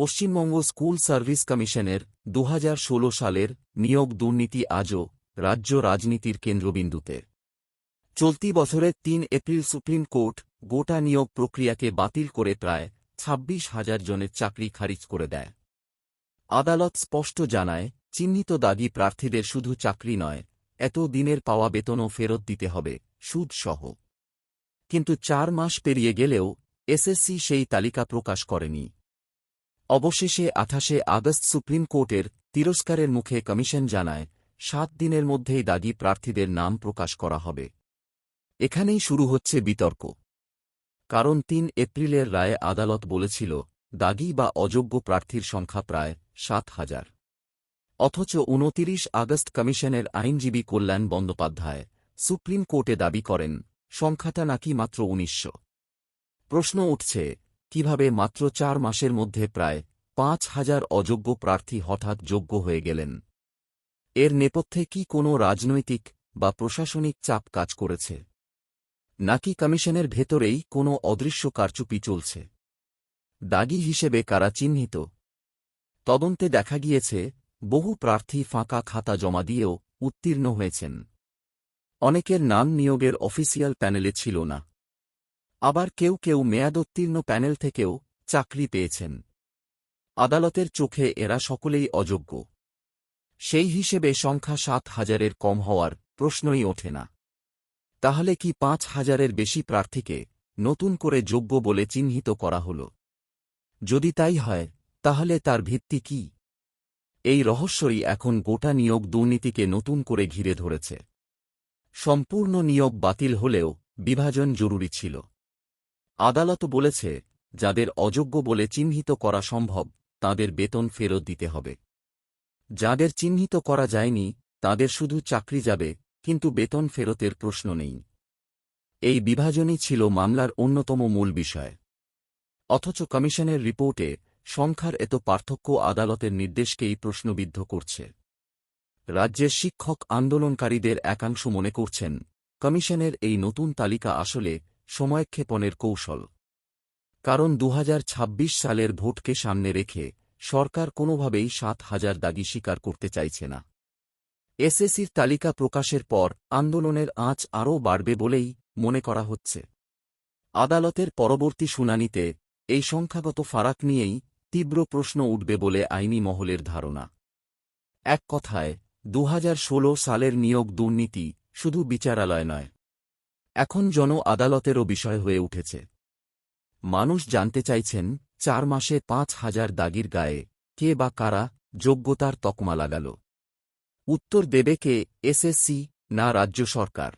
Paschimbanga school service কমিশনের দু হাজার ষোলো সালের নিয়োগ দুর্নীতি আজও রাজ্য রাজনীতির কেন্দ্রবিন্দুতে। চলতি বছরের তিন এপ্রিল সুপ্রিম কোর্ট গোটা নিয়োগ প্রক্রিয়াকে বাতিল করে প্রায় ছাব্বিশ হাজার জনের চাকরি খারিজ করে দেয়। আদালত স্পষ্ট জানায়, চিহ্নিত দাগি প্রার্থীদের শুধু চাকরি নয়, এত দিনের পাওয়া বেতনও ফেরত দিতে হবে, সুদসহ। কিন্তু চার মাস পেরিয়ে গেলেও এসএসসি সেই তালিকা প্রকাশ করেনি। অবশেষে আঠাশে আগস্ট সুপ্রিম কোর্টের তিরস্কারের মুখে কমিশন জানায়, সাত দিনের মধ্যেই দাগি প্রার্থীদের নাম প্রকাশ করা হবে। এখানেই শুরু হচ্ছে বিতর্ক। কারণ তিন এপ্রিলের রায়ে আদালত বলেছিল, দাগি বা অযোগ্য প্রার্থীর সংখ্যা প্রায় সাত হাজার। অথচ উনতিরিশ আগস্ট কমিশনের আইনজীবী কল্যাণ বন্দ্যোপাধ্যায় সুপ্রিম কোর্টে দাবি করেন, সংখ্যাটা নাকি মাত্র উনিশশো। প্রশ্ন উঠছে কীভাবে মাত্র চার মাসের মধ্যে প্রায় পাঁচ হাজার অযোগ্য প্রার্থী হঠাৎ যোগ্য হয়ে গেলেন? এর নেপথ্যে কি কোনো রাজনৈতিক বা প্রশাসনিক চাপ কাজ করেছে? নাকি কমিশনের ভেতরেই কোনো অদৃশ্য কারচুপি চলছে? দাগি হিসেবে কারা চিহ্নিত? তদন্তে দেখা গিয়েছে, বহু প্রার্থী ফাঁকা খাতা জমা দিয়েও উত্তীর্ণ হয়েছেন। অনেকের নাম নিয়োগের অফিসিয়াল প্যানেলে ছিল না। আবার কেউ কেউ মেয়াদোত্তীর্ণ প্যানেল থেকেও চাকরি পেয়েছেন। আদালতের চোখে এরা সকলেই অযোগ্য। সেই হিসেবে সংখ্যা সাত হাজারের কম হওয়ার প্রশ্নই ওঠে না। তাহলে কি পাঁচ হাজারের বেশি প্রার্থীকে নতুন করে যোগ্য বলে চিহ্নিত করা হল? যদি তাই হয়, তাহলে তার ভিত্তি কি? এই রহস্যই এখন গোটা নিয়োগ দুর্নীতিকে নতুন করে ঘিরে ধরেছে। সম্পূর্ণ নিয়োগ বাতিল হলেও বিভাজন জরুরি ছিল। আদালত বলেছে, যাদের অযোগ্য বলে চিহ্নিত করা সম্ভব, তাদের বেতন ফেরত দিতে হবে। যাদের চিহ্নিত করা যায়নি, তাদের শুধু চাকরি যাবে, কিন্তু বেতন ফেরতের প্রশ্ন নেই। এই বিভাজনই ছিল মামলার অন্যতম মূল বিষয়। অথচ কমিশনের রিপোর্টে সংখ্যার এত পার্থক্য আদালতের নির্দেশকেই প্রশ্নবিদ্ধ করছে। রাজ্যের শিক্ষক আন্দোলনকারীদের একাংশ মনে করছেন, কমিশনের এই নতুন তালিকা আসলে সময়ক্ষেপণের কৌশল। কারণ দু হাজার ছাব্বিশ সালের ভোটকে সামনে রেখে সরকার কোনোভাবেই সাত হাজার দাগি স্বীকার করতে চাইছে না। এসএসসির তালিকা প্রকাশের পর আন্দোলনের আঁচ আরও বাড়বে বলেই মনে করা হচ্ছে। আদালতের পরবর্তী শুনানিতে এই সংখ্যাগত ফারাক নিয়েই তীব্র প্রশ্ন উঠবে বলে আইনি মহলের ধারণা। এক কথায়, দুহাজার ষোল সালের নিয়োগ দুর্নীতি শুধু বিচারালয় নয় এখন জন আদালতেরও বিষয় হয়ে উঠেছে। মানুষ জানতে চাইছেন, চার মাসে পাঁচ হাজার দাগির গায়ে কে বা কারা যোগ্যতার তকমা লাগাল। উত্তর দেবে কে এসএসসি না রাজ্য সরকার।